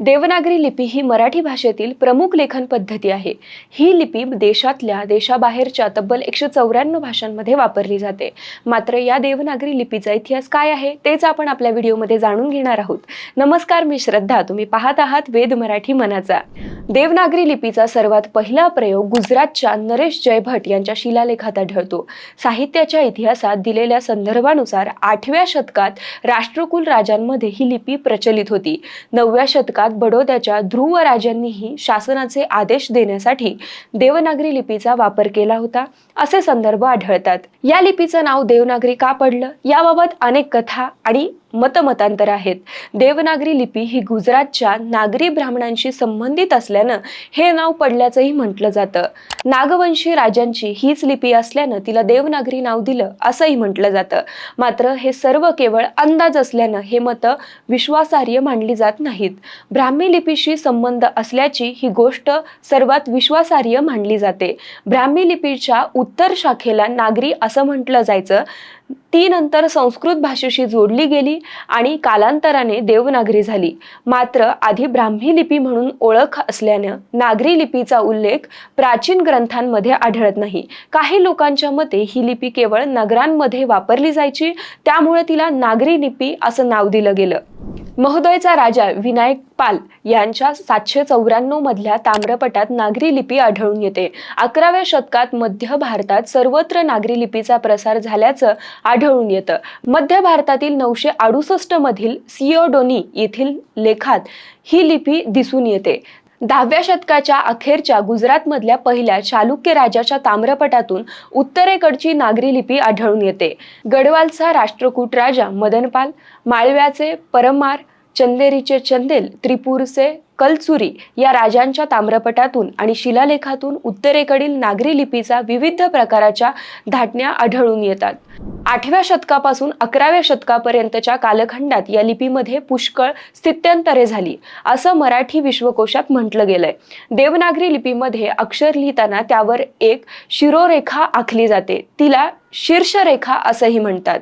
देवनागरी लिपी ही मराठी भाषेतील प्रमुख लेखन पद्धती आहे. ही लिपी देशातल्या देशाबाहेरच्या तब्बल एकशे चौऱ्याण्णव भाषांमध्ये वापरली जाते. मात्र या देवनागरी लिपीचा इतिहास काय आहे तेच आपण आपल्या व्हिडिओमध्ये जाणून घेणार आहोत. नमस्कार मी श्रद्धा. तुम्ही पाहत आहात वेद मराठी मनाचा. देवनागरी लिपीचा सर्वात पहिला प्रयोग गुजरातच्या नरेश जयभट यांच्या शिलालेखात आढळतो साहित्याच्या इतिहासात दिलेल्या संदर्भानुसार आठव्या शतकात राष्ट्रकुल राजांमध्ये ही लिपी प्रचलित होती. नवव्या शतकात बडोद्याच्या ध्रुव राजांनीही शासनाचे आदेश देण्यासाठी देवनागरी लिपीचा वापर केला होता असे संदर्भ आढळतात. या लिपीचं नाव देवनागरी का पडलं? याबाबत अनेक कथा आणि मतमतांतर आहेत. देवनागरी लिपी ही गुजरातच्या नागरी ब्राह्मणांशी संबंधित असल्यानं हे नाव पडल्याचंही म्हटलं जातं. नागवंशी राजांची हीच लिपी असल्यानं तिला देवनागरी नाव दिलं असंही म्हटलं जातं. मात्र हे सर्व केवळ अंदाज असल्यानं हे मतं विश्वासार्ह मानली जात नाहीत. ब्राह्मी लिपीशी संबंध असल्याची ही गोष्ट सर्वात विश्वासार्ह मानली जाते. ब्राह्मी लिपीच्या उत्तर शाखेला नागरी असं म्हटलं जायचं. ती नंतर संस्कृत भाषेशी जोडली गेली आणि कालांतराने देवनागरी झाली. मात्र आधी ब्राह्मी लिपी म्हणून ओळख असल्यानं नागरी लिपीचा उल्लेख प्राचीन ग्रंथांमध्ये आढळत नाही. काही लोकांच्या मते ही लिपी केवळ नगरांमध्ये वापरली जायची त्यामुळे तिला नागरी लिपी असं नाव दिलं गेलं. महोदयचा राजा विनायक पाल यांच्या सातशे चौऱ्याण्णव मधल्या ताम्रपटात नागरी लिपी आढळून येते. अकराव्या शतकात मध्य भारतात सर्वत्र नागरी लिपीचा प्रसार झाल्याचं आढळून येतं. मध्य भारतातील नऊशे अडुसष्ट मधील सिओडोनी येथील लेखात ही लिपी दिसून येते. दहाव्या शतकाच्या अखेरच्या गुजरातमधल्या पहिल्या चालुक्य राजाच्या ताम्रपटातून उत्तरेकडची नागरी लिपी आढळून येते. गडवालचा राष्ट्रकूट राजा मदनपाल माळव्याचे परमार चंदेरीचे चंदेल त्रिपूरचे कलचुरी या राजांच्या ताम्रपटातून आणि शिलालेखातून उत्तरेकडील नागरी लिपीचा विविध प्रकाराच्या धाटण्या आढळून येतात. आठव्या शतकापासून अकराव्या शतकापर्यंतच्या कालखंडात या लिपीमध्ये पुष्कळ स्थित्यंतरे झाली असं मराठी विश्वकोशात म्हटलं गेलंय. देवनागरी लिपीमध्ये अक्षर लिहिताना त्यावर एक शिरोरेखा आखली जाते तिला शीर्षरेखा असंही म्हणतात.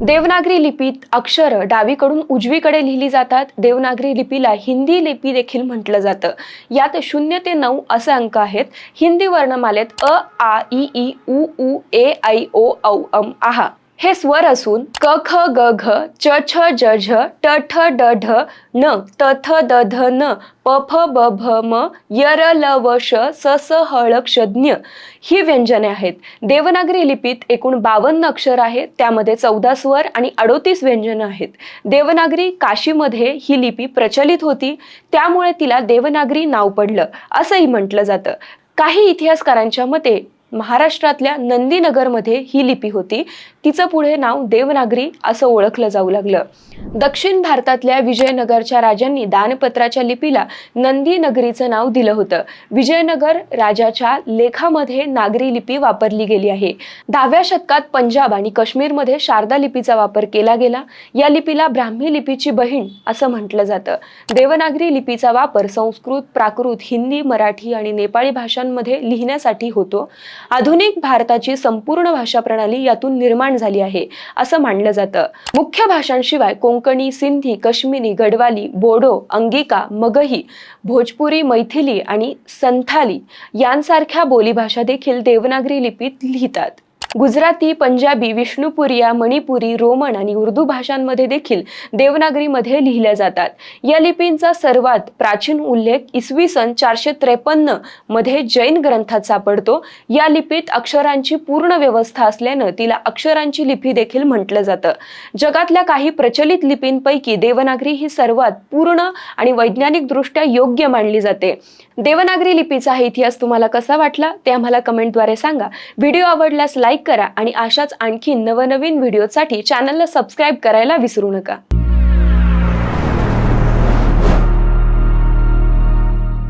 देवनागरी लिपीत अक्षर डावीकडून उजवीकडे लिहिली जातात. देवनागरी लिपीला हिंदी लिपी देखील म्हटलं जातं. यात शून्य ते नऊ असे अंक आहेत. हिंदी वर्णमालेत अ आ ई ई उ उ ए ऐ ओ औ अम आहा. हे स्वर असून क ख ग घ च छ ज झ ट ठ ड ढ न त थ द ध न प फ ब भ म य र ल व श स स ह ळ क्ष ज्ञ ही व्यंजने आहेत. देवनागरी लिपीत एकूण बावन्न अक्षर आहेत. त्यामध्ये चौदा स्वर आणि अडोतीस व्यंजनं आहेत. देवनागरी काशीमध्ये ही लिपी प्रचलित होती. त्यामुळे तिला देवनागरी नाव पडलं. असंही म्हटलं जातं. काही इतिहासकारांच्या मते महाराष्ट्रातल्या नंदीनगरमध्ये ही लिपी होती. तिचं पुढे नाव देवनागरी असं ओळखलं जाऊ लागलं. दक्षिण भारतातल्या विजयनगरच्या राजांनी दानपत्राच्या लिपीला नंदीनगरीचं नाव दिलं होतं. विजयनगर राजाच्या लेखामध्ये नागरी लिपी वापरली गेली आहे. दहाव्या शतकात पंजाब आणि काश्मीरमध्ये शारदा लिपीचा वापर केला गेला. या लिपीला ब्राह्मी लिपीची बहीण असं म्हटलं जातं. देवनागरी लिपीचा वापर संस्कृत प्राकृत हिंदी मराठी आणि नेपाळी भाषांमध्ये लिहिण्यासाठी होतो. आधुनिक भारताची संपूर्ण भाषा प्रणाली यातून निर्माण झाली आहे असं मानलं जातं. मुख्य भाषांशिवाय कोंकणी सिंधी कश्मीरी गडवाली बोडो अंगिका मगही भोजपुरी मैथिली आणि संथाली यांसारख्या बोलीभाषा देखील देवनागरी लिपीत लिहितात. गुजराती पंजाबी विष्णुपुरिया मणिपुरी रोमन आणि उर्दू भाषांमध्ये देखील देवनागरीमध्ये लिहिल्या जातात. या लिपींचा सर्वात प्राचीन उल्लेख इसवी सन चारशे त्रेपन्नमध्ये जैन ग्रंथात सापडतो. या लिपीत अक्षरांची पूर्ण व्यवस्था असल्यानं तिला अक्षरांची लिपी देखील म्हटलं जातं. जगातल्या काही प्रचलित लिपींपैकी देवनागरी ही सर्वात पूर्ण आणि वैज्ञानिकदृष्ट्या योग्य मानली जाते. देवनागरी लिपीचा हा इतिहास तुम्हाला कसा वाटला ते आम्हाला कमेंटद्वारे सांगा. व्हिडिओ आवडल्यास लाईक करा आणि अशाच आणखी नवनवीन व्हिडिओसाठी चॅनलला सबस्क्राईब करायला विसरू नका.